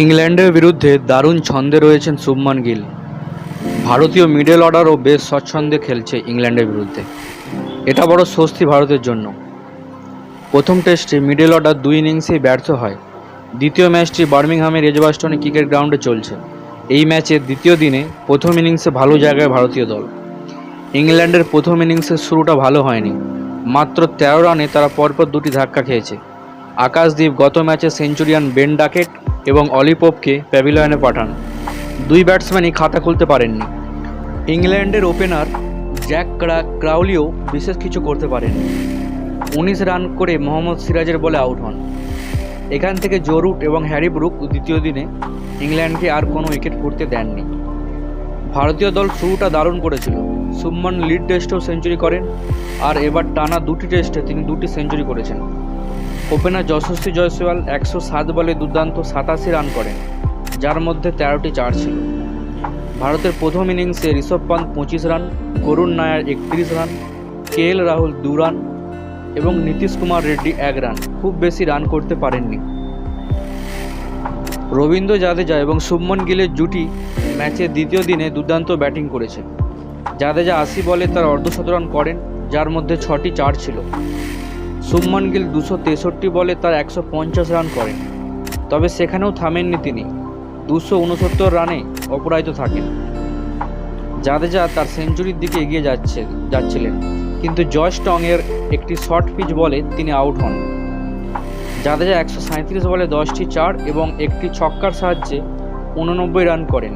ইংল্যান্ডের বিরুদ্ধে দারুণ ছন্দে রয়েছেন শুভমান গিল। ভারতীয় মিডল অর্ডারও বেশ স্বচ্ছন্দে খেলছে ইংল্যান্ডের বিরুদ্ধে। এটা বড় স্বস্তি ভারতের জন্য। প্রথম টেস্টে মিডল অর্ডার দুই ইনিংসেই ব্যর্থ হয়। দ্বিতীয় ম্যাচটি বার্মিংহামের এজবাস্টনে ক্রিকেট গ্রাউন্ডে চলছে। এই ম্যাচের দ্বিতীয় দিনে প্রথম ইনিংসে ভালো জায়গায় ভারতীয় দল। ইংল্যান্ডের প্রথম ইনিংসের শুরুটা ভালো হয়নি। মাত্র তেরো রানে তারা পরপর দুটি ধাক্কা খেয়েছে। আকাশদীপ গত ম্যাচে সেঞ্চুরিয়ান বেন ডাকেট এবং অলিপোপকে প্যাভিলিয়নে পাঠান। দুই ব্যাটসম্যানই খাতা খুলতে পারেননি। ইংল্যান্ডের ওপেনার জ্যাক ক্রা- ক্রাউলিও বিশেষ কিছু করতে পারেননি। উনিশ রান করে মোহাম্মদ সিরাজের বলে আউট হন। এখান থেকে জরুট এবং হ্যারি ব্রুক দ্বিতীয় দিনে ইংল্যান্ডকে আর কোনো উইকেট পড়তে দেননি। ভারতীয় দল শুরুটা দারুণ করেছিল। সুমন লিড টেস্টেও সেঞ্চুরি করেন, আর এবার টানা দুটি টেস্টে তিনি দুটি সেঞ্চুরি করেছেন। ওপেনার যশস্বী জয়সওয়াল একশো সাত বলে দুর্দান্ত সাতাশি রান করেন, যার মধ্যে তেরোটি চার ছিল। ভারতের প্রথম ইনিংসে ঋষভ পান্ত পঁচিশ রান, করুণ নায়ার একত্রিশ রান, কে এল রাহুল দু রান এবং নীতিশ কুমার রেড্ডি এক রান। খুব বেশি রান করতে পারেননি। রবীন্দ্র জাদেজা এবং শুভমন গিলের জুটি ম্যাচের দ্বিতীয় দিনে দুর্দান্ত ব্যাটিং করেছে। জাদেজা আশি বলে তার অর্ধশতরান করেন, যার মধ্যে ছটি চার ছিল। শুভমন গিল দুশো তেষট্টি বলে তার একশো পঞ্চাশ রান করেন। তবে সেখানেও থামেননি তিনি। দুশো উনসত্তর রানে অপরাজিত থাকেন। জাদেজা তার সেঞ্চুরির দিকে এগিয়ে যাচ্ছে, যাচ্ছিলেন। কিন্তু জয় স্টংয়ের একটি শর্ট পিচ বলে তিনি আউট হন। জাদেজা একশো সাঁত্রিশ বলে দশটি চার এবং একটি ছক্কার সাহায্যে উননব্বই রান করেন।